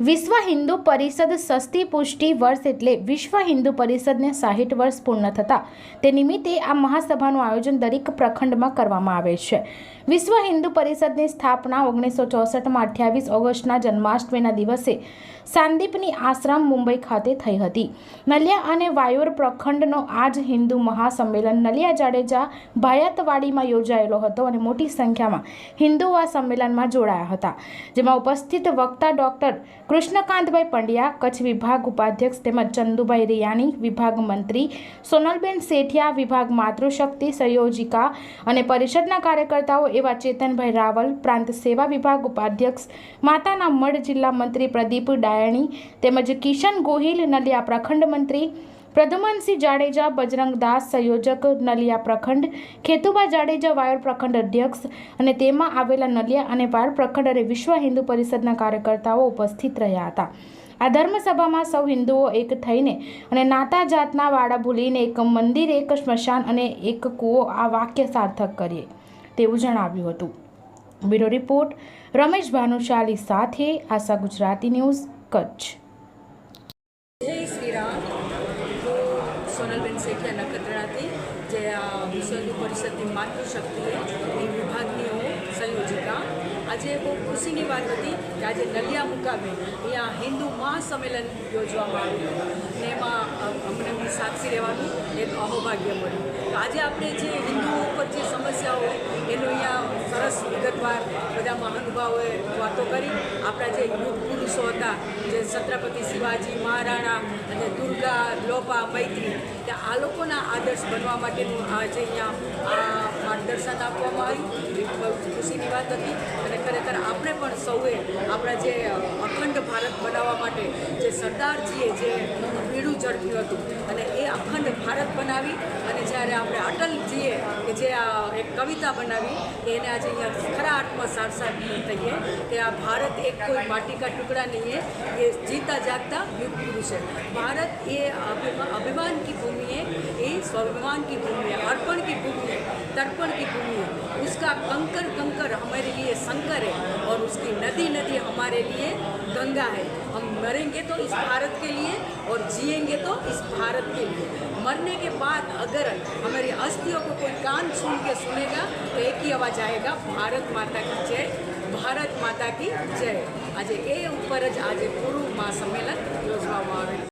વિશ્વ હિન્દુ પરિષદ સસ્તી પુષ્ટિ વર્ષ એટલે વિશ્વ હિન્દુ પરિષદને સાહીઠ વર્ષ પૂર્ણ થતાં. તે નિમિત્તે આ મહાસભાનું આયોજન દરેક પ્રખંડમાં કરવામાં આવે છે. વિશ્વ હિન્દુ પરિષદની સ્થાપના ઓગણીસો ચોસઠમાં અઠ્યાવીસ ઓગસ્ટના જન્માષ્ટમીના દિવસે સાંદીપની આશ્રમ મુંબઈ ખાતે થઈ હતી. નલિયા અને વાયોર પ્રખંડનો આજ હિન્દુ મહાસંમેલન નલિયા જાડેજા ભાયાતવાડીમાં યોજાયેલો હતો અને મોટી સંખ્યામાં હિન્દુઓ આ સંમેલનમાં જોડાયા હતા, જેમાં ઉપસ્થિત વક્તા ડોક્ટર કૃષ્ણકાંતભાઈ પંડ્યા, કચ્છ વિભાગ ઉપાધ્યક્ષ તેમજ ચંદુભાઈ રિયાણી, વિભાગ મંત્રી, સોનલબેન સેઠિયા, વિભાગ માતૃશક્તિ સંયોજિકા અને પરિષદના કાર્યકર્તાઓ એવા ચેતનભાઈ રાવલ, પ્રાંત સેવા વિભાગ ઉપાધ્યક્ષ, માતાના મઢ જિલ્લા મંત્રી પ્રદીપ ડાયણી તેમજ કિશન ગોહિલ, નલિયા પ્રખંડ મંત્રી પ્રદ્યુમનસિંહ જાડેજા બજરંગદાસ સંયોજક નલિયા પ્રખંડ, ખેતુબા જાડેજા, વાયર પ્રખંડ અધ્યક્ષ અને તેમાં આવેલા નલિયા અને વાયર પ્રખંડ અને વિશ્વ હિન્દુ પરિષદના કાર્યકર્તાઓ ઉપસ્થિત રહ્યા હતા. આ ધર્મસભામાં સૌ હિન્દુઓ એક થઈને અને નાતા જાતના વાડા ભૂલીને એક મંદિર, એક સ્મશાન અને એક કૂવો આ વાક્ય સાર્થક કરીએ તેવું જણાવ્યું હતું. બ્યુરો રિપોર્ટ, રમેશ ભાનુશાલી સાથે આશા ગુજરાતી ન્યૂઝ કચ્છ. સોનલબેન શેઠિયા નખત્રાણાથી જે આ વિશ્વ પરિષદની માતૃશક્તિ એ વિભાગની આજે બહુ ખુશીની વાત હતી કે આજે નલિયા મુકામે અહીંયા હિન્દુ મહાસંમેલન યોજવામાં આવ્યું એમાં અમને સાક્ષી રહેવાનું, એક અહોભાગ્ય મળ્યું. તો આજે આપણે જે હિન્દુઓ ઉપર જે સમસ્યાઓ હોય, એનું અહીંયા સરસ વિગતવાર બધા મહાનુભાવોએ વાતો કરી. આપણા જે યુગ પુરુષો હતા, જે છત્રપતિ શિવાજી, મહારાણા અને દુર્ગા, લોપા, મૈત્રી આ લોકોના આદર્શ બનવા માટેનું આજે અહીંયા, આ માર્ગદર્શન આપવામાં આવ્યું ખુશીની વાત હતી અને ખરેખર આપણે પણ સૌએ આપણા જે અખંડ ભારત બનાવવા માટે જે સરદારજીએ જે પીડું ઝડપ્યું હતું અને એ અખંડ ભારત બનાવી અને જ્યારે આપણે અટલજીએ કે જે આ એક કવિતા બનાવી એને આજે અહીંયા ખરા અર્થમાં સારસાર થઈએ કે આ ભારત એક કોઈ માટીકા ટુકડા નહીં એ જીતા જાગતા યુગ પુરુષ છે ભારત એ અભિમાન કી ભૂમિએ स्वाभिमान की भूमि है अर्पण की भूमि है तर्पण की भूमि है उसका कंकर कंकर हमारे लिए शंकर है और उसकी नदी नदी हमारे लिए गंगा है हम मरेंगे तो इस भारत के लिए और जिएंगे तो इस भारत के लिए मरने के बाद अगर हमारी अस्थियों को कोई कान छून के सुनेगा तो एक ही आवाज आएगा भारत माता की जय ભારત માતા કી જય આજે એ ઉપર જ આજે પૂરું મહાસંમેલન યોજવામાં આવેલું